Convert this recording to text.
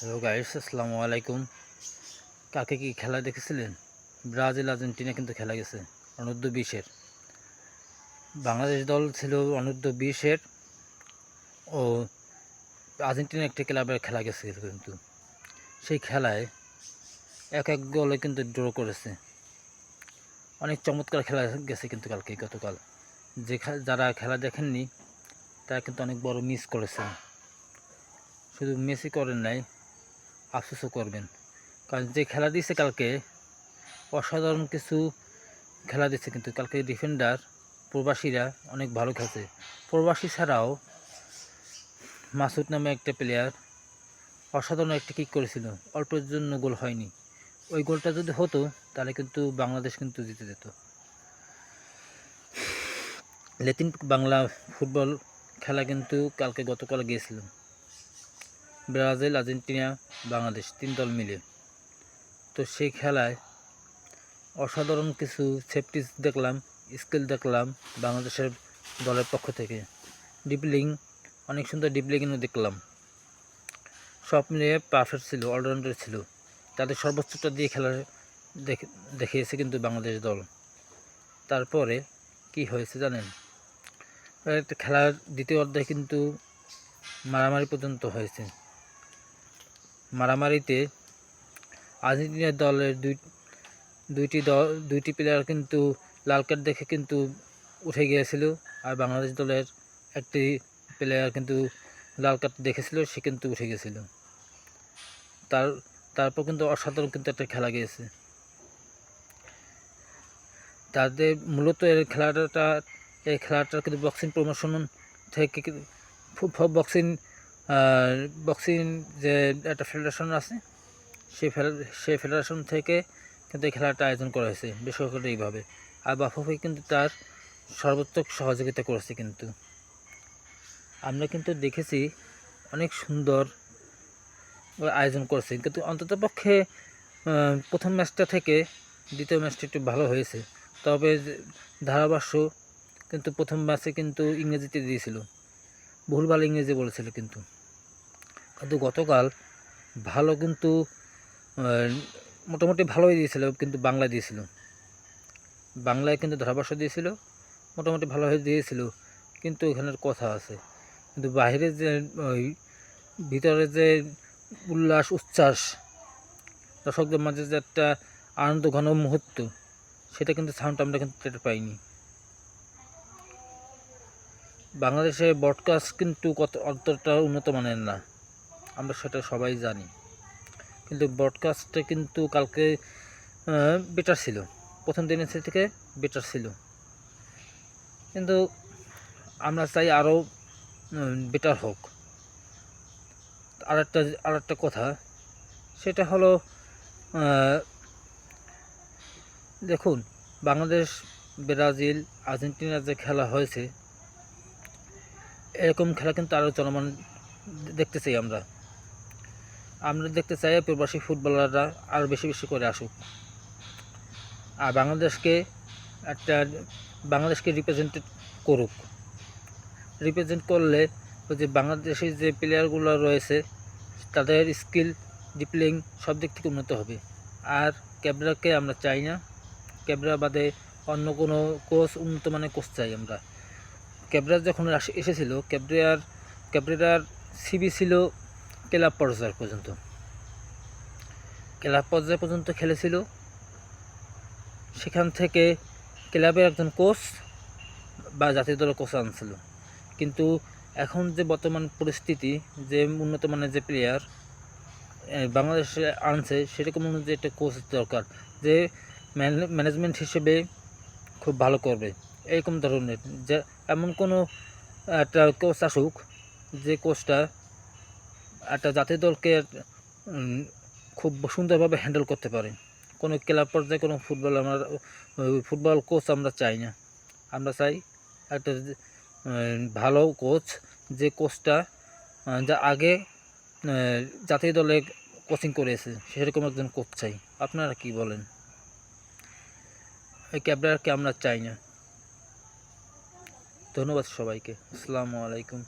Hello guys আসসালামু আলাইকুম কাকে কি খেলা দেখেছিলেন? ব্রাজিল, আর্জেন্টিনা কিন্তু খেলা গেছে অনূর্ধ্ব বিশের। বাংলাদেশ দল ছিল অনূর্ধ্ব বিশের ও আর্জেন্টিনা একটি ক্লাবের খেলা গেছে কিন্তু। সেই খেলায় এক এক গোলে কিন্তু ড্র করেছে। অনেক চমৎকার খেলা গেছে কিন্তু কালকে, গতকাল। যে যারা খেলা দেখেননি, তারা কিন্তু অনেক বড় মিস করেছে শুধু মেসি করেন নাই আফসোসও করবেন। কারণ যে খেলা দিয়েছে কালকে, অসাধারণ কিছু খেলা দিচ্ছে কিন্তু কালকে ডিফেন্ডার প্রবাসীরা অনেক ভালো খেলছে। প্রবাসী ছাড়াও মাসুদ নামে একটা প্লেয়ার অসাধারণ একটা কিক করেছিল, অল্পের জন্য গোল হয়নি। ওই গোলটা যদি হতো, তাহলে কিন্তু বাংলাদেশ কিন্তু জিতে যেত। লেতিন বাংলা ফুটবল খেলা কিন্তু কালকে গতকাল গিয়েছিল। ব্রাজিল, আর্জেন্টিনা, বাংলাদেশ তিন দল মিলে। তো সেই খেলায় অসাধারণ কিছু সেফটিস দেখলাম স্কিল দেখলাম বাংলাদেশের দলের পক্ষ থেকে। ডিপলিং অনেক সুন্দর ডিপলিংও দেখলাম। সব মিলিয়ে পারফেক্ট ছিল অলরাউন্ডার ছিল। তাদের সর্বোচ্চটা দিয়ে খেলা দেখে, দেখিয়েছে কিন্তু বাংলাদেশ দল। তারপরে কি হয়েছে জানেন? খেলার দ্বিতীয় অধ্যায় কিন্তু মারামারি পর্যন্ত হয়েছে। মারামারিতে আর্জেন্টিনার দলের দুই, দুইটি দল, দুইটি প্লেয়ার কিন্তু লাল কার্ড দেখে কিন্তু উঠে গিয়েছিল আর বাংলাদেশ দলের একটি প্লেয়ার কিন্তু লাল কার্ড দেখেছিল, সে কিন্তু উঠে গেছিল তার, তারপর কিন্তু অসাধারণ কিন্তু একটা খেলা গিয়েছে। তাদের মূলত এর খেলাটা এই খেলাটা কিন্তু বক্সিং প্রমোশন থেকে বক্সিং বক্সিং যে একটা ফেডারেশন আছে সেই সেই ফেডারেশন থেকে কিন্তু এই খেলাটা আয়োজন করা হয়েছে, বেসরকারিভাবে। আর বাফুফে কিন্তু তার সর্বোত্তক সহযোগিতা করেছে কিন্তু। আমরা কিন্তু দেখেছি অনেক সুন্দর আয়োজন করেছে, কিন্তু অন্ততপক্ষে প্রথম ম্যাচটা থেকে দ্বিতীয় ম্যাচটা একটু ভালো হয়েছে। তবে ধারাভাষ্য কিন্তু প্রথম ম্যাচে কিন্তু ইংরেজিতে দিয়েছিল। ভুলভাল ইংরেজি বলেছিল কিন্তু। কিন্তু গতকাল ভালো কিন্তু মোটামুটি ভালোই দিয়েছিল, কিন্তু বাংলা দিয়েছিল। বাংলায় কিন্তু ধারাভাষ্য দিয়েছিল, মোটামুটি ভালোভাবে দিয়েছিল, কিন্তু এখানের কথা আছে। কিন্তু বাইরে যে, ওই ভিতরে যে উল্লাস, উচ্ছ্বাস, দর্শকদের মাঝে যে একটা আনন্দ ঘন মুহূর্ত, সেটা কিন্তু সাউন্ড আমরা কিন্তু পাইনি। বাংলাদেশে ব্রডকাস্ট কিন্তু কত অতটা উন্নত মানের না। আমরা সেটা সবাই জানি। কিন্তু ব্রডকাস্টে কিন্তু কালকে বেটার ছিল। প্রথম দিনের থেকে বেটার ছিল। কিন্তু আমরা চাই আরও বেটার হোক। আর একটা আর একটা কথা, সেটা হলো দেখুন, বাংলাদেশ, ব্রাজিল আর্জেন্টিনার যে খেলা হয়েছে, এরকম খেলা কিন্তু আরও চলমান দেখতে চাই আমরা। আমরা দেখতে চাই প্রবাসী ফুটবলাররা আরও বেশি বেশি করে আসুক। আর বাংলাদেশকে একটা বাংলাদেশকে রিপ্রেজেন্টেড করুক। রিপ্রেজেন্ট করলে ওই যে বাংলাদেশের যে প্লেয়ারগুলো রয়েছে, তাদের স্কিল ডিপ্লিং সব দিক থেকে উন্নত হবে। আর ক্যাবরাকে আমরা চাই না। ক্যাবরা বাদে অন্য কোনো কোচ উন্নত মানের কোচ চাই আমরা। ক্যাবরা যখন এসেছিল ক্যাবরিয়ার ক্যাবরেরার সিবি ছিল ক্লাব পর্যায় পর্যন্ত। ক্লাব পর্যায় পর্যন্ত খেলেছিল। সেখান থেকে ক্লাবের একজন কোচ বা জাতীয় দলের কোচ আনছিল। কিন্তু এখন যে বর্তমান পরিস্থিতি, যে উন্নত মানের যে প্লেয়ার বাংলাদেশে আনছে, সেরকম অনুযায়ী একটা কোচ দরকার যে ম্যানেজমেন্ট হিসেবে খুব ভালো করবে। এরকম ধরনের যে, এমন কোনো একটা কোচ আসুক যে কোচটা একটা জাতীয় দলকে খুব সুন্দরভাবে হ্যান্ডেল করতে পারে। কোনো ক্লাব পর্যায়ে কোনো ফুটবল আমরা ফুটবল কোচ আমরা চাই না। আমরা চাই একটা ভালো কোচ যে কোচটা যা আগে জাতীয় দলে কোচিং করেছে, সেরকম একজন কোচ চাই। আপনারা কি বলেন? এই ক্যাবরারকে আমরা চাই না। ধন্যবাদ সবাইকে। আসসালামু আলাইকুম।